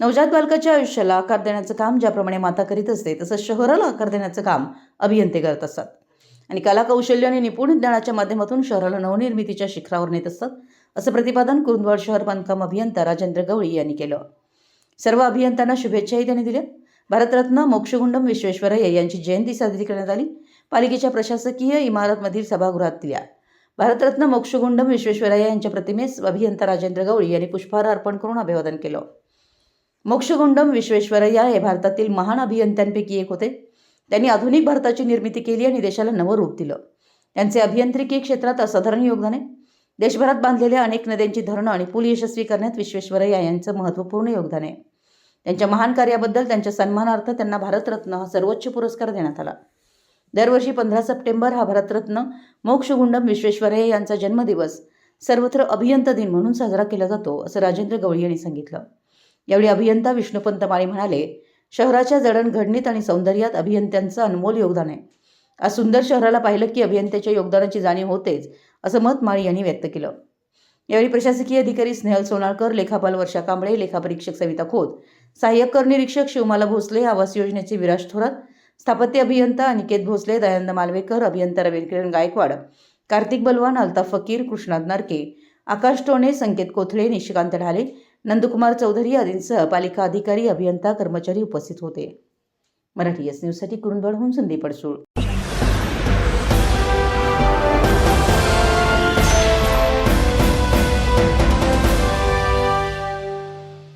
नवजात बालकाच्या आयुष्याला आकार देण्याचं काम ज्याप्रमाणे माता करीत असते तसंच शहराला आकार देण्याचं काम अभियंते करत असतात. आणि कलाकौशल्य आणि निपुण ज्ञानाच्या माध्यमातून शहराला नवनिर्मितीच्या शिखरावर नेत असतात असं प्रतिपादन कुरुंदवाड शहर बांधकाम अभियंता राजेंद्र गवळी यांनी केलं. सर्व अभियंत्यांना शुभेच्छाही त्यांनी दिल्या. भारतरत्न मोक्षगुंडम विश्वेश्वरय्या यांची जयंती साजरी करण्यात आली. पालिकेच्या प्रशासकीय इमारतमधील सभागृहात दिल्या. भारतरत्न मोक्षगुंडम विश्वेश्वरय्या यांच्या प्रतिमेस अभियंता राजेंद्र गवळी यांनी पुष्पहार अर्पण करून अभिवादन केलं. मोक्षगुंडम विश्वेश्वरय्या हे भारतातील महान अभियंत्यांपैकी एक होते. त्यांनी आधुनिक भारताची निर्मिती केली आणि देशाला नवं रूप दिलं. त्यांचे अभियांत्रिकी क्षेत्रात असाधारण योगदान आहे. देशभरात बांधलेल्या अनेक नद्यांची धरणं आणि पूल यशस्वी करण्यात विश्वेश्वरय्या यांचं महत्त्वपूर्ण योगदान आहे. त्यांच्या महान कार्याबद्दल त्यांच्या सन्मानार्थ त्यांना भारतरत्न हा सर्वोच्च पुरस्कार देण्यात आला. दरवर्षी पंधरा सप्टेंबर हा भारतरत्न मोक्षगुंडम विश्वेश्वरय्या यांचा जन्मदिवस सर्वत्र अभियंता दिन म्हणून साजरा केला जातो असं राजेंद्र गवळी यांनी सांगितलं. यावेळी अभियंता विष्णुपंत माळी म्हणाले शहराच्या जडणघडणीत आणि सौंदर्यात अभियंत्यांचं अनमोल योगदान आहे. आज सुंदर शहराला पाहिलं की अभियंत्याच्या योगदानाची जाणीव होतेच असं मत माळी यांनी व्यक्त केलं. यावेळी प्रशासकीय अधिकारी स्नेहल सोनाळकर लेखापाल वर्षा कांबळे लेखापरीक्षक सविता खोत सहाय्यक कर निरीक्षक शिवमाला भोसले आवास योजनेचे विराज थोरात स्थापत्य अभियंता अनिकेत भोसले दयानंद मालवेकर अभियंता रवींद्रकिरण गायकवाड कार्तिक बलवान अल्ताफ फकीर कृष्णात नारके आकाश टोणे संकेत कोथळे निशिकांत ढाले नंदकुमार चौधरी आदींसह पालिका अधिकारी अभियंता कर्मचारी उपस्थित होते. मराठी एस न्यूजसाठी कुरुंदवाडहून संदीप अडसूळ.